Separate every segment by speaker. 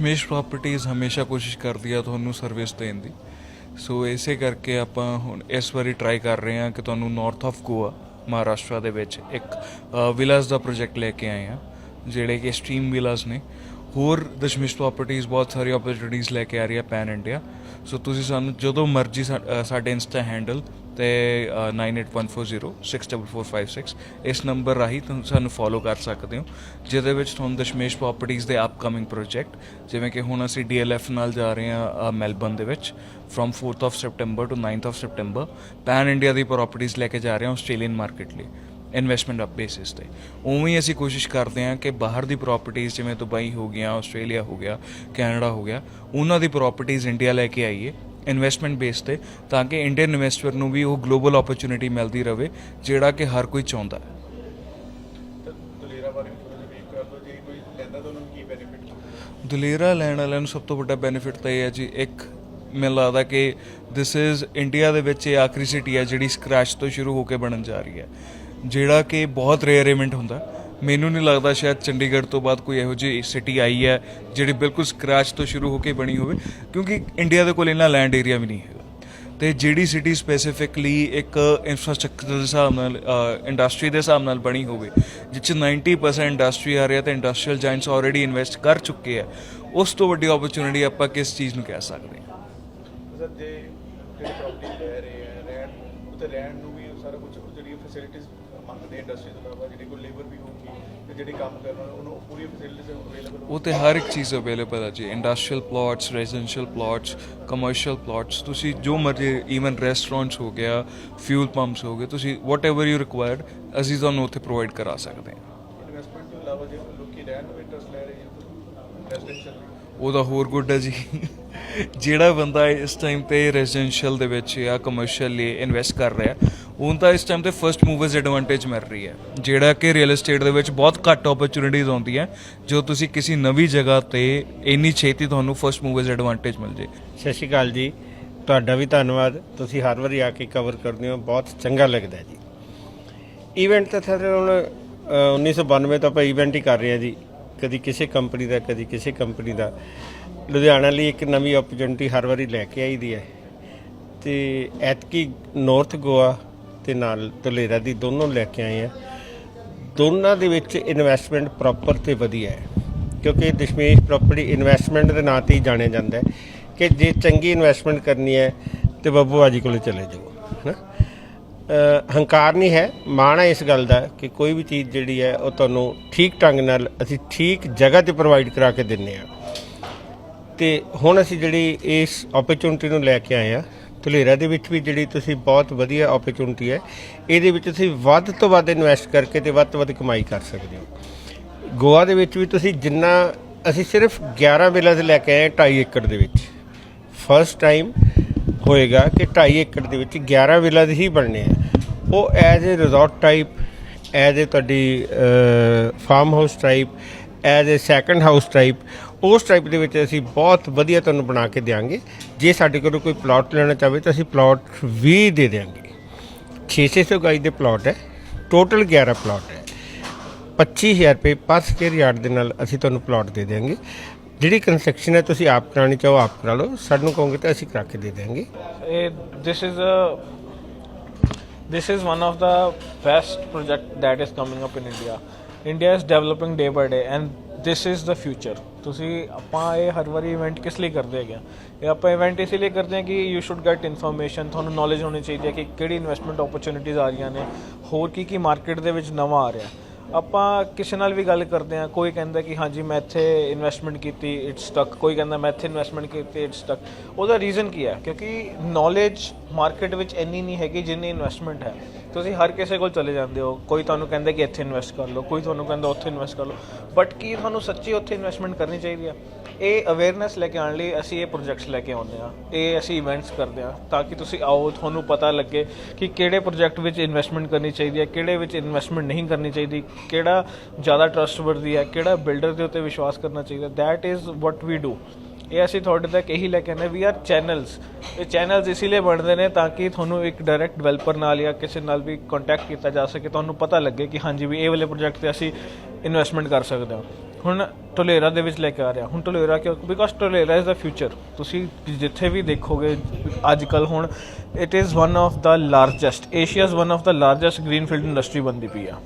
Speaker 1: ਦਸ਼ਮੇਸ਼ ਪ੍ਰਾਪਰਟੀਆਂ ਹਮੇਸ਼ਾ ਕੋਸ਼ਿਸ਼ ਕਰਦੀ ਆ ਤੁਹਾਨੂੰ ਸਰਵਿਸ ਦੇਣ ਦੀ। ਸੋ ਇਸੇ ਕਰਕੇ ਆਪਾਂ ਹੁਣ ਇਸ ਵਾਰੀ ਟਰਾਈ ਕਰ ਰਹੇ ਹਾਂ ਕਿ ਤੁਹਾਨੂੰ ਨਾਰਥ ਆਫ ਗੋਆ ਮਹਾਰਾਸ਼ਟਰ ਦੇ ਵਿੱਚ ਇੱਕ ਵਿਲਾਸ ਦਾ ਪ੍ਰੋਜੈਕਟ ਲੈ ਕੇ ਆਏ ਹਾਂ, ਜਿਹੜੇ ਕਿ ਸਟ੍ਰੀਮ ਵਿਲਾਸ ਨੇ। ਹੋਰ ਦਸ਼ਮੇਸ਼ ਪ੍ਰਾਪਰਟੀਆਂ ਬਹੁਤ ਸਾਰੀ ਓਪਰਚੁਨਿਟੀਆਂ ਲੈ ਕੇ ਆ ਰਹੀ ਹੈ ਪੈਨ ਇੰਡੀਆ ਸੋ ਤੁਸੀਂ ਸਾਨੂੰ ਜਦੋਂ ਮਰਜ਼ੀ ਸਾ- ਸਾਡੇ ਇੰਸਟਾ ਹੈਂਡਲ ਤੇ ਅ, 9814064456 ਇਸ ਨੰਬਰ ਰਾਹੀਂ ਤੁਸੀਂ ਸਾਨੂੰ ਫੋਲੋ ਕਰ ਸਕਦੇ ਹੋ ਜਿਹਦੇ ਵਿੱਚ ਤੁਹਾਨੂੰ ਦਸ਼ਮੇਸ਼ ਪ੍ਰਾਪਰਟੀਆਂ ਦੇ ਅਪਕਮਿੰਗ ਪ੍ਰੋਜੈਕਟ ਜਿਵੇਂ ਕਿ ਹੁਣ ਅਸੀਂ ਡੀਐਲਐਫ ਨਾਲ ਜਾ ਰਹੇ ਹਾਂ ਅ, ਮੈਲਬਨ ਦੇ ਵਿੱਚ from 4th of September to 9th of September pan India ਦੀ ਪ੍ਰਾਪਰਟੀਆਂ ਲੈ ਕੇ ਜਾ ਰਹੇ ਹਾਂ ਆਸਟ੍ਰੇਲੀਅਨ ਮਾਰਕੀਟ ਲਈ ਇਨਵੈਸਟਮੈਂਟ ਅਪ ਬੇਸਿਸ ਤੇ। ਉਵੇਂ ਹੀ ਅਸੀਂ ਕੋਸ਼ਿਸ਼ ਕਰਦੇ ਹਾਂ ਕਿ ਬਾਹਰ ਦੀ ਪ੍ਰਾਪਰਟੀਆਂ ਜਿਵੇਂ ਦੁਬਈ ਹੋ ਗਿਆ ਆਸਟ੍ਰੇਲੀਆ ਹੋ ਗਿਆ ਕੈਨੇਡਾ ਹੋ ਗਿਆ ਉਹਨਾਂ ਦੀ ਪ੍ਰਾਪਰਟੀਆਂ ਇੰਡੀਆ ਲੈ ਕੇ ਆਈਏ। ਇਨਵੈਸਟਮੈਂਟ ਬੇਸ ਤੇ, ਤਾਂ ਕਿ ਇੰਡੀਅਨ ਇਨਵੈਸਟਰ ਨੂੰ ਵੀ ਉਹ ਗਲੋਬਲ ਓਪਰਚੁਨਿਟੀ ਮਿਲਦੀ ਰਹੇ ਜਿਹੜਾ ਕਿ ਹਰ ਕੋਈ ਚਾਹੁੰਦਾ ਹੈ।
Speaker 2: ਦਲੇਰਾ
Speaker 1: ਦਲੇਰਾ ਲੈਣ ਵਾਲਿਆਂ ਨੂੰ ਸਭ ਤੋਂ ਵੱਡਾ ਬੈਨੀਫਿਟ ਤਾਂ ਇਹ ਹੈ ਜੀ, ਇੱਕ ਮੈਨੂੰ ਲੱਗਦਾ ਕਿ ਦਿਸ ਇਜ਼ ਇੰਡੀਆ ਦੇ ਵਿੱਚ ਇਹ ਆਖਰੀ ਸਿਟੀ ਹੈ ਜਿਹੜੀ ਸਕ੍ਰੈਚ ਤੋਂ ਸ਼ੁਰੂ ਹੋ ਕੇ ਬਣਨ ਜਾ ਰਹੀ ਹੈ। ਜਿਹੜਾ ਕਿ ਬਹੁਤ ਰੇਅਰ ਇਵੈਂਟ ਹੁੰਦਾ ਮੈਨੂੰ ਨਹੀਂ ਲੱਗਦਾ ਸ਼ਾਇਦ ਚੰਡੀਗੜ੍ਹ ਤੋਂ ਬਾਅਦ ਕੋਈ ਇਹੋ ਜਿਹੀ ਸਿਟੀ ਆਈ ਹੈ ਜਿਹੜੀ ਬਿਲਕੁਲ ਸਕ੍ਰੈਚ ਤੋਂ ਸ਼ੁਰੂ ਹੋ ਕੇ ਬਣੀ ਹੋਵੇ, ਕਿਉਂਕਿ ਇੰਡੀਆ ਦੇ ਕੋਲ ਇੰਨਾ ਲੈਂਡ ਏਰੀਆ ਵੀ ਨਹੀਂ ਹੈਗਾ। ਤੇ ਜਿਹੜੀ ਸਿਟੀ ਸਪੈਸੀਫਿਕਲੀ ਇੱਕ ਇਨਫਰਾਸਟ੍ਰਕਚਰ ਦੇ ਹਿਸਾਬ ਨਾਲ ਇੰਡਸਟਰੀ ਦੇ ਹਿਸਾਬ ਨਾਲ ਬਣੀ ਹੋਵੇ, ਜਿਸ 'ਚ 90% ਇੰਡਸਟਰੀ ਆ ਰਿਹਾ ਤੇ ਇੰਡਸਟਰੀਅਲ ਜਾਇੰਟਸ ਆਲਰੇਡੀ ਇਨਵੈਸਟ ਕਰ ਚੁੱਕੇ ਆ, ਉਸ ਤੋਂ ਵੱਡੀ ਓਪਰਚੁਨਿਟੀ ਆਪਾਂ ਕਿਸ ਚੀਜ਼ ਨੂੰ ਕਹਿ ਸਕਦੇ ਹਾਂ?
Speaker 2: ਸਰ, ਜੇ ਜਿਹੜੇ ਪ੍ਰਾਪਰਟੀ ਲੈ ਰਹੇ ਆ ਰਹਿਣ ਉੱਤੇ ਰਹਿਣ ਨੂੰ ਵੀ ਸਾਰਾ ਕੁਝ ਜਿਹੜੀ ਫੈਸਿਲਿਟੀਜ਼ ਮੰਗਦੇ ਇੰਡਸਟਰੀ ਤੋਂ ਇਲਾਵਾ ਜਿਹੜੀ ਕੋਈ ਲੇਬਰ ਵੀ ਹੋਊਗੀ ਤੇ ਜਿਹੜੀ ਕੰਮ ਕਰਨਾ ਉਹਨੂੰ ਪੂਰੀ ਫੈਸਿਲਿਟੀਜ਼ ਅਵੇਲੇਬਲ
Speaker 1: ਉਹ ਤੇ ਹਰ ਇੱਕ ਚੀਜ਼ ਅਵੇਲੇਬਲ ਹੈ ਜੀ industrial plots residential plots commercial plots ਤੁਸੀਂ ਜੋ ਮਰਜ਼ੀ ਈਵਨ ਰੈਸਟੋਰੈਂਟਸ ਹੋ ਗਿਆ ਫਿਊਲ ਪੰਪਸ ਹੋ ਗਏ ਤੁਸੀਂ ਵਾਟਐਵਰ ਯੂ ਰਿਕੁਆਇਰਡ ਅਸੀਂ ਤੁਹਾਨੂੰ ਉੱਥੇ ਪ੍ਰੋਵਾਈਡ ਕਰਾ ਸਕਦੇ ਹਾਂ।
Speaker 2: ਇਨਵੈਸਟਮੈਂਟ ਤੋਂ ਇਲਾਵਾ ਜੇ ਲੋਕੀ ਰਹਿਣ ਨੂੰ ਇੰਟਰਸਟ ਲੈ ਰਹੇ ਆ ਰੈਜ਼ੀਡੈਂਸ਼ੀਅਲ
Speaker 1: ਉਹਦਾ ਹੋਰ ਗੁੱਡ ਹੈ ਜੀ। ਜਿਹੜਾ ਬੰਦਾ ਇਸ ਟਾਈਮ ਤੇ ਰੈਜ਼ੀਡੈਂਸ਼ੀਅਲ ਦੇ ਵਿੱਚ ਜਾਂ ਕਮਰਸ਼ੀਅਲ ਲਈ ਇਨਵੈਸਟ ਕਰ ਰਿਹਾ ਉਹਨੂੰ ਤਾਂ ਇਸ ਟਾਈਮ ਤੇ ਫਰਸਟ ਮੂਵਰਸ ਐਡਵਾਂਟੇਜ ਮਿਲ ਰਹੀ ਹੈ। ਜਿਹੜਾ ਕਿ ਰੀਅਲ ਏਸਟੇਟ ਦੇ ਵਿੱਚ ਬਹੁਤ ਘੱਟ ਓਪਰਚੁਨਿਟੀਜ਼ ਆਉਂਦੀਆਂ ਜੋ ਤੁਸੀਂ ਕਿਸੇ ਨਵੀਂ ਜਗ੍ਹਾ ਤੇ ਇੰਨੀ ਛੇਤੀ ਤੁਹਾਨੂੰ ਫਰਸਟ ਮੂਵਰਸ ਐਡਵਾਂਟੇਜ ਮਿਲ ਜੇ।
Speaker 3: ਸਤਿ ਸ਼੍ਰੀ ਅਕਾਲ ਜੀ। ਤੁਹਾਡਾ ਵੀ ਧੰਨਵਾਦ। ਤੁਸੀਂ ਹਰ ਵਾਰੀ ਆ ਕੇ ਕਵਰ ਕਰਦੇ ਹੋ। ਬਹੁਤ ਚੰਗਾ ਲੱਗਦਾ ਜੀ। ਇਵੈਂਟ ਤਾਂ ਸਰ ਹੁਣ ਅ, 1992 ਤੋਂ ਆਪਾਂ ਇਵੈਂਟ ਹੀ ਕਰ ਰਹੇ ਹਾਂ ਜੀ। ਕਦੀ ਕਿਸੇ ਕੰਪਨੀ ਦਾ, ਕਦੀ ਕਿਸੇ ਕੰਪਨੀ ਦਾ। ਲੁਧਿਆਣਾ ਲਈ ਇੱਕ ਨਵੀਂ ਓਪਰਚੁਨਿਟੀ ਹਰ ਵਾਰੀ ਲੈ ਕੇ ਆਈ ਦੀ ਹੈ। ਤੇ ਐਤਕੀ ਨਾਰਥ ਗੋਆ ਤੇ ਨਾਲ ਧਲੇਰਾ ਦੀ ਦੋਨੋਂ ਲੈ ਕੇ ਆਏ ਆ। ਦੋਨਾਂ ਦੇ ਵਿੱਚ ਇਨਵੈਸਟਮੈਂਟ ਪ੍ਰੋਪਰ ਤੇ ਵਧੀਆ ਹੈ। ਕਿਉਂਕਿ ਦਸ਼ਮੇਸ਼ ਪ੍ਰਾਪਰਟੀ ਇਨਵੈਸਟਮੈਂਟ ਦੇ ਨਾਂ ਤੇ ਹੀ ਜਾਣਿਆ ਜਾਂਦਾ ਹੈ ਕਿ ਜੇ ਚੰਗੀ ਇਨਵੈਸਟਮੈਂਟ ਕਰਨੀ ਹੈ ਤੇ ਬੱਬੂ ਆਜੀ ਕੋਲੇ ਚਲੇ ਜਾਓ ਹੈ ਹੰਕਾਰ ਨਹੀਂ ਹੈ। ਮਾਣ ਹੈ ਇਸ ਗੱਲ ਦਾ ਕਿ ਕੋਈ ਵੀ ਚੀਜ਼ ਜਿਹੜੀ ਹੈ, ਉਹ ਤੁਹਾਨੂੰ ਠੀਕ ਢੰਗ ਨਾਲ ਅਸੀਂ ਠੀਕ ਜਗ੍ਹਾ ਤੇ ਪ੍ਰੋਵਾਈਡ ਕਰਾ ਕੇ ਦਿੰਨੇ ਆ ਤੇ ਹੁਣ ਅਸੀਂ ਜਿਹੜੀ ਇਸ ਓਪਰਚੁਨਿਟੀ ਨੂੰ ਲੈ ਕੇ ਆਏ ਆ ਧਲੇਰਾ ਦੇ ਵਿੱਚ ਵੀ ਜਿਹੜੀ ਤੁਸੀਂ ਬਹੁਤ ਵਧੀਆ ਓਪਰਚੁਨਿਟੀ ਹੈ, ਇਹਦੇ ਵਿੱਚ ਤੁਸੀਂ ਵੱਧ ਤੋਂ ਵੱਧ ਇਨਵੈਸਟ ਕਰਕੇ ਤੇ ਵੱਧ ਤੋਂ ਵੱਧ ਕਮਾਈ ਕਰ ਸਕਦੇ ਹੋ। ਗੋਆ ਦੇ ਵਿੱਚ ਵੀ ਤੁਸੀਂ ਜਿੰਨਾ, ਅਸੀਂ ਸਿਰਫ 11 ਵਿਲਾ ਦੇ ਲੈ ਕੇ ਆਏ 2.5 ਏਕੜ ਦੇ ਵਿੱਚ। ਫਸਟ ਟਾਈਮ ਹੋਏਗਾ ਕਿ 2.5 ਏਕੜ ਦੇ ਵਿੱਚ 11 ਵਿਲਾ ਹੀ ਬਣਨੇ ਆ। ਉਹ ਐਜ਼ ਅ ਰਿਜ਼ੋਰਟ ਟਾਈਪ ਐਜ਼ ਅ ਤੁਹਾਡੀ farm house type as uh second house type ਉਸ ਟਾਈਪ ਦੇ ਵਿੱਚ ਅਸੀਂ ਬਹੁਤ ਵਧੀਆ ਤੁਹਾਨੂੰ ਬਣਾ ਕੇ ਦੇਵਾਂਗੇ ਜੇ ਸਾਡੇ ਕੋਲੋਂ ਕੋਈ ਪਲਾਟ ਲੈਣਾ ਚਾਹਵੇ ਤਾਂ ਅਸੀਂ ਪਲਾਟ ਵੀ ਦੇ ਦੇਵਾਂਗੇ 600 ਗਾਈ ਦੇ ਪਲਾਟ ਹੈ ਟੋਟਲ 11 ਪਲਾਟ ਹੈ। 25000 ਰੁਪਏ ਪਰ ਸਕੁਅਰ ਯਾਰਡ ਦੇ ਨਾਲ ਅਸੀਂ ਤੁਹਾਨੂੰ ਪਲਾਟ ਦੇ ਦੇਵਾਂਗੇ ਜਿਹੜੀ ਕੰਸਟਰਕਸ਼ਨ ਹੈ, ਤੁਸੀਂ ਆਪ ਕਰਾਣੀ ਚਾਹੋ, ਆਪ ਕਰਾ ਲਓ ਸਾਨੂੰ ਕਹੋਗੇ ਤਾਂ ਅਸੀਂ ਕਰਾ ਕੇ ਦੇ ਦੇਵਾਂਗੇ
Speaker 4: ਇਹ this is a, this is one of the best project that is coming up in India. India is developing day by day and this is the future. ਤੁਸੀਂ ਆਪਾਂ ਇਹ ਹਰ ਵਾਰੀ ਇਵੈਂਟ ਕਿਸ ਲਈ ਕਰਦੇ ਹੈਗੇ ਆ ਇਹ ਆਪਾਂ ਇਵੈਂਟ ਇਸ ਲਈ ਕਰਦੇ ਹਾਂ ਕਿ ਯੂ ਸ਼ੁੱਡ ਗੈਟ ਇਨਫੋਰਮੇਸ਼ਨ ਤੁਹਾਨੂੰ ਨੌਲੇਜ ਹੋਣੀ ਚਾਹੀਦੀ ਹੈ ਕਿ ਕਿਹੜੀ ਇਨਵੈਸਟਮੈਂਟ ਓਪਰਚੁਨਿਟੀਜ਼ ਆ ਰਹੀਆਂ ਨੇ, ਹੋਰ ਕੀ ਕੀ ਮਾਰਕੀਟ ਦੇ ਵਿੱਚ ਨਵਾਂ ਆ ਰਿਹਾ ਆਪਾਂ ਕਿਸੇ ਨਾਲ ਵੀ ਗੱਲ ਕਰਦੇ ਆ ਕੋਈ ਕਹਿੰਦਾ ਕਿ ਹਾਂਜੀ ਮੈਂ ਇੱਥੇ ਇਨਵੈਸਟਮੈਂਟ ਕੀਤੀ ਇਟਸ ਸਟਕ ਕੋਈ ਕਹਿੰਦਾ ਮੈਂ ਇੱਥੇ ਇਨਵੈਸਟਮੈਂਟ ਕੀਤੀ ਇਟਸ ਸਟਕ ਉਹਦਾ ਰੀਜ਼ਨ ਕੀ ਹੈ? ਕਿਉਂਕਿ ਨੌਲੇਜ ਮਾਰਕੀਟ ਵਿੱਚ ਇੰਨੀ ਨਹੀਂ ਹੈਗੀ ਜਿੰਨੀ ਇਨਵੈਸਟਮੈਂਟ ਹੈ। ਤੁਸੀਂ ਹਰ ਕਿਸੇ ਕੋਲ ਚਲੇ ਜਾਂਦੇ ਹੋ, ਕੋਈ ਤੁਹਾਨੂੰ ਕਹਿੰਦਾ ਕਿ ਇੱਥੇ ਇਨਵੈਸਟ ਕਰ ਲਓ, ਕੋਈ ਤੁਹਾਨੂੰ ਕਹਿੰਦਾ ਉੱਥੇ ਇਨਵੈਸਟ ਕਰ ਲਓ ਬਟ ਕੀ ਤੁਹਾਨੂੰ ਸੱਚੀ ਉੱਥੇ ਇਨਵੈਸਟਮੈਂਟ ਕਰਨੀ ਚਾਹੀਦੀ ਹੈ? ਇਹ ਅਵੇਅਰਨੈਸ ਲੈ ਕੇ ਆਉਣ ਲਈ ਅਸੀਂ ਇਹ ਪ੍ਰੋਜੈਕਟਸ ਲੈ ਕੇ ਆਉਂਦੇ ਆ ਇਹ ਅਸੀਂ ਇਵੈਂਟਸ ਕਰਦੇ ਆ ਤਾਂ ਕਿ ਤੁਸੀਂ ਆਓ, ਤੁਹਾਨੂੰ ਪਤਾ ਲੱਗੇ ਕਿ ਕਿਹੜੇ ਪ੍ਰੋਜੈਕਟ ਵਿੱਚ ਇਨਵੈਸਟਮੈਂਟ ਕਰਨੀ ਚਾਹੀਦੀ ਹੈ, ਕਿਹੜੇ ਵਿੱਚ ਇਨਵੈਸਟਮੈਂਟ ਨਹੀਂ ਕਰਨੀ ਚਾਹੀਦੀ। ਕਿਹੜਾ ਜ਼ਿਆਦਾ ਟਰਸਟਵਰਦੀ ਹੈ, ਕਿਹੜਾ ਬਿਲਡਰ ਦੇ ਉੱਤੇ ਵਿਸ਼ਵਾਸ ਕਰਨਾ ਚਾਹੀਦਾ that is what we do ਇਹ ਅਸੀਂ ਤੁਹਾਡੇ ਤੱਕ ਇਹੀ ਲੈ ਕੇ ਆਨੇ ਵੀ ਆਰ ਚੈਨਲਸ ਇਹ ਚੈਨਲਸ ਇਸ ਲਈ ਬਣਦੇ ਨੇ ਤਾਂ ਕਿ ਤੁਹਾਨੂੰ ਇੱਕ ਡਾਇਰੈਕਟ ਡਿਵੈਲਪਰ ਨਾਲ ਜਾਂ ਕਿਸੇ ਨਾਲ ਵੀ ਕੰਟੈਕਟ ਕੀਤਾ ਜਾ ਸਕੇ, ਤੁਹਾਨੂੰ ਪਤਾ ਲੱਗੇ ਕਿ ਹਾਂਜੀ ਵੀ ਇਹ ਵਾਲੇ ਪ੍ਰੋਜੈਕਟ ਤੇ ਅਸੀਂ ਇਨਵੈਸਟਮੈਂਟ ਕਰ ਸਕਦੇ ਹਾਂ। ਹੁਣ ਟੋਲੇਰਾ ਦੇ ਵਿੱਚ ਲੈ ਕੇ ਆ ਰਿਹਾ। ਹੁਣ ਟੋਲੇਰਾ ਕਿਉਂ? Because Dholera is the future ਤੁਸੀਂ ਜਿੱਥੇ ਵੀ ਦੇਖੋਗੇ ਅੱਜ ਕੱਲ ਹੁਣ it is one of the largest Asia is one of the largest greenfield industry ਬਣਦੀ ਪਈ ਆ।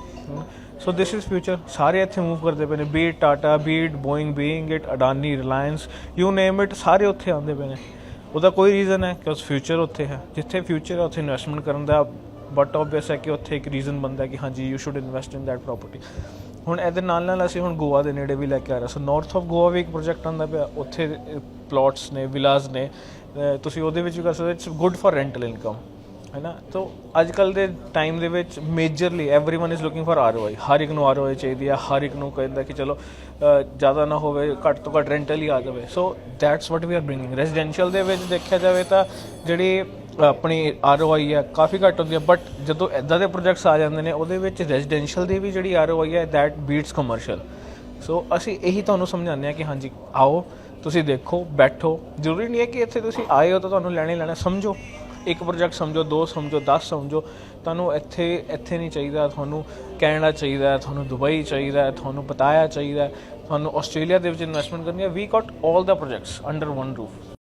Speaker 4: ਸੋ ਦਿਸ ਇਜ਼ ਫਿਊਚਰ ਸਾਰੇ ਇੱਥੇ ਮੂਵ ਕਰਦੇ ਪਏ ਨੇ be it Tata be it Boeing being it Adani Reliance you name it ਸਾਰੇ ਉੱਥੇ ਆਉਂਦੇ ਪਏ ਨੇ ਉਹਦਾ ਕੋਈ ਰੀਜ਼ਨ ਹੈ ਕਿ ਉਸ ਫਿਊਚਰ ਉੱਥੇ ਹੈ ਜਿੱਥੇ ਫਿਊਚਰ ਹੈ ਉੱਥੇ ਇਨਵੈਸਟਮੈਂਟ ਕਰਨ ਦਾ ਬਟ ਆਬਵੀਅਸ ਹੈ ਕਿ ਉੱਥੇ ਇੱਕ ਰੀਜ਼ਨ ਬਣਦਾ ਕਿ ਹਾਂਜੀ you should invest in that property ਹੁਣ ਇਹਦੇ ਨਾਲ ਨਾਲ ਅਸੀਂ ਹੁਣ ਗੋਆ ਦੇ ਨੇੜੇ ਵੀ ਲੈ ਕੇ ਆ ਰਹੇ ਸੋ ਨਾਰਥ ਆਫ ਗੋਆ ਵੀ ਇੱਕ ਪ੍ਰੋਜੈਕਟ ਆਉਂਦਾ ਪਿਆ ਉੱਥੇ ਪਲਾਟਸ ਨੇ ਵਿਲਾਸ ਨੇ ਤੁਸੀਂ ਉਹਦੇ ਵਿੱਚ ਵੀ ਕਰ ਸਕਦੇ it's good for rental income ਹੈ ਨਾ ਸੋ ਅੱਜ ਕੱਲ ਦੇ ਟਾਈਮ ਦੇ ਵਿੱਚ majorly everyone is looking for ROI ਹਰ ਇੱਕ ਨੂੰ ਆਰਓਆਈ ਚਾਹੀਦੀ ਹੈ ਹਰ ਇੱਕ ਨੂੰ ਕਹਿੰਦਾ ਕਿ ਚਲੋ ਜ਼ਿਆਦਾ ਨਾ ਹੋਵੇ, ਘੱਟ ਤੋਂ ਘੱਟ ਰੈਂਟਲ ਹੀ ਆ ਜਾਵੇ। So that's what we are bringing residential ਦੇ ਵਿੱਚ ਦੇਖਿਆ ਜਾਵੇ ਤਾਂ ਜਿਹੜੀ ਆਪਣੀ ਆਰਓਆਈ ਹੈ ਕਾਫੀ ਘੱਟ ਹੁੰਦੀ ਹੈ ਬਟ ਜਦੋਂ ਇਦਾਂ ਦੇ ਪ੍ਰੋਜੈਕਟਸ ਆ ਜਾਂਦੇ ਨੇ, ਉਹਦੇ ਵਿੱਚ ਰੈਜ਼ੀਡੈਂਸ਼ੀਅਲ ਦੀ ਵੀ ਜਿਹੜੀ ਆਰਓਆਈ ਹੈ ਦੈਟ ਬੀਟਸ ਕਮਰਸ਼ੀਅਲ ਸੋ ਅਸੀਂ ਇਹੀ ਤੁਹਾਨੂੰ ਸਮਝਾਉਂਦੇ ਆ ਕਿ ਹਾਂਜੀ, ਆਓ, ਤੁਸੀਂ ਦੇਖੋ, ਬੈਠੋ। ਜ਼ਰੂਰੀ ਨਹੀਂ ਹੈ ਕਿ ਇੱਥੇ ਤੁਸੀਂ ਆਏ ਹੋ ਤਾਂ ਤੁਹਾਨੂੰ ਲੈਣੇ ਲੈਣਾ, ਸਮਝੋ। ਇੱਕ ਪ੍ਰੋਜੈਕਟ ਸਮਝੋ, ਦੋ ਸਮਝੋ 10 ਸਮਝੋ, ਤੁਹਾਨੂੰ ਇੱਥੇ ਇੱਥੇ ਨਹੀਂ ਚਾਹੀਦਾ, ਤੁਹਾਨੂੰ ਕੈਨੇਡਾ ਚਾਹੀਦਾ, ਤੁਹਾਨੂੰ ਦੁਬਈ ਚਾਹੀਦਾ, ਤੁਹਾਨੂੰ ਪਤਾਇਆ ਚਾਹੀਦਾ, ਤੁਹਾਨੂੰ ਆਸਟ੍ਰੇਲੀਆ ਦੇ ਵਿੱਚ ਇਨਵੈਸਟਮੈਂਟ ਕਰਨੀ ਹੈ we got 올 the projects under one roof